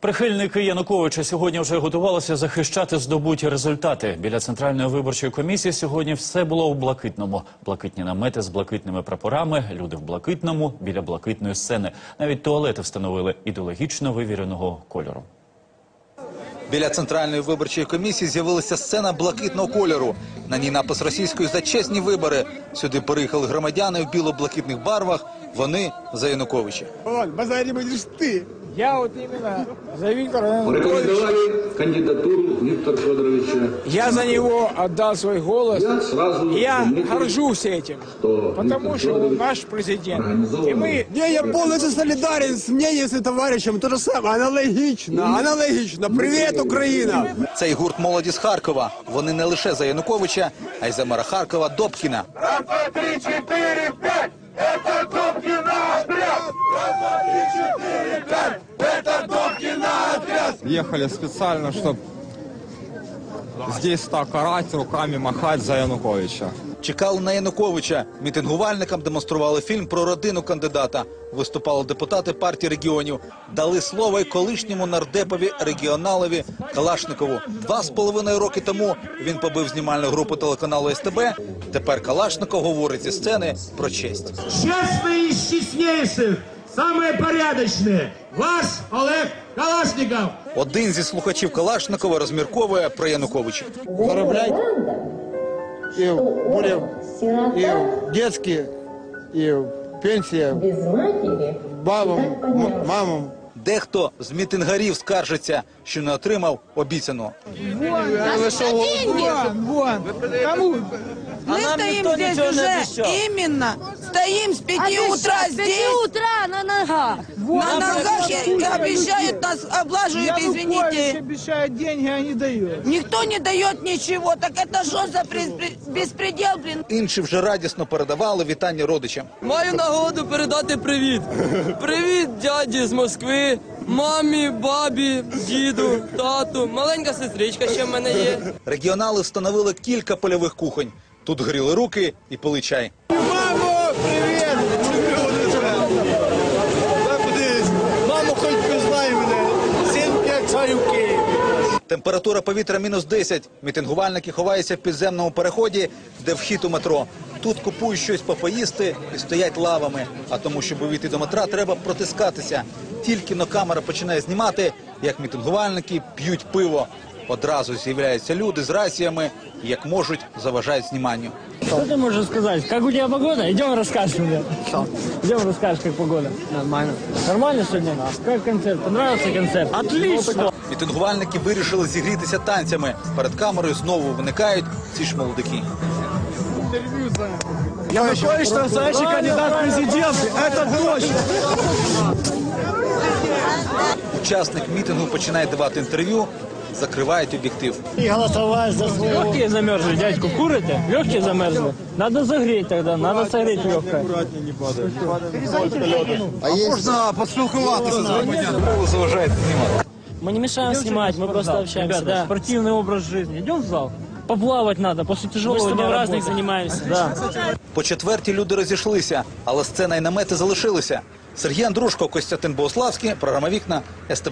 Прихильники Януковича сьогодні вже готувалися захищати здобуті результати. Біля центральної виборчої комісії сьогодні все було у блакитному. Блакитні намети з блакитними прапорами, люди в блакитному, біля блакитної сцени. Навіть туалети встановили ідеологічно вивіреного кольору. Біля центральної виборчої комісії з'явилася сцена блакитного кольору. На ній напис російської за чесні вибори. Сюди приїхали громадяни в біло-блакитних барвах. Вони за Януковича. Вот, базаре будешь ты. Я вот именно за Виктора Януковича. Рекомендовали кандидатуру Виктора Федоровича. Я за него отдал свой голос. Я сразу Я заметил, горжусь этим. что Потому Виктор что он Федорович наш президент. организованный И мы Не, я полностью солидарен с мнением с товарищем. То же самое, аналогично, аналогично. Привет, Украина! Цей гурт молоді з Харкова. Вони не лише за Януковича, а й за мера Харкова Добкіна. Ехали специально, чтобы здесь так орать, руками махать за Януковича Чекали на Януковича. Мітингувальникам демонстрували фільм про родину кандидата. Виступали депутати партії регіонів. Дали слово й колишньому нардепові регіоналові Калашникову. Два з половиною роки тому він побив знімальну групу телеканалу СТБ. Тепер Калашников говорить зі сцени про честь. честные из честнейших, самые порядочные. Ваш Олег Калашников. Один зі слухачів Калашникова розмірковує про Януковича. Зараблять и будем и детские, и пенсия без матери бабам, м- мамам. Дехто з мітингарів скаржиться, що не отримав обіцяного. Вон, кому? Мы стоим здесь уже именно, стоим с 5 утра здесь, утра на ногах. на ногах и обещают нас, облаживают, извините. обещает деньги, а не дает. Никто не дает ничего, так это что за беспредел, блин? Інші вже радісно передавали вітання родичам. Маю нагоду передати привіт. Привіт дяді з Москви, мамі, бабі, діду, тату, маленька сестричка ще в мене є. Регіонали встановили кілька польових кухонь. Тут гріли руки і пили чай. Температура повітря мінус 10. Мітингувальники ховаються в підземному переході, де вхід у метро. Тут купують щось попоїсти і стоять лавами. А тому, щоб увійти до метра, треба протискатися. Тільки но камера починає знімати, як мітингувальники п'ють пиво. Одразу з'являються люди з раціями, і, як можуть, заважають зніманню. Что ты можешь сказать? Как у тебя погода? Идем расскажешь мне. Идем расскажешь, как погода. Нормально. Нормально сегодня? Как концерт? Понравился концерт? Отлично. Мітингувальники вирішили зігрітися танцями. Перед камерою знову виникають ці ж молодики. Янукович настоящий кандидат в президенты. Это точно. Учасник мітингу починає давати інтерв'ю, закривають об'єктив. И голосовать за своего. Легкие замерзли, дядьку, курите? Легкие замерзли? Надо загреть тогда, надо согреть легкое. Можна поспілкуватися з громадянами. Заважають знімати. Мы не мешаем снимать, мы просто общаемся. Да. Спортивный образ жизни. Идем в зал. Поплавать надо, после тяжелого дня праздник занимаемся. Да. По четвертій люди розійшлися, але сцена і намети залишилися. Сергій Андрушко, Костянтин Богославський, програма Вікна, СТБ.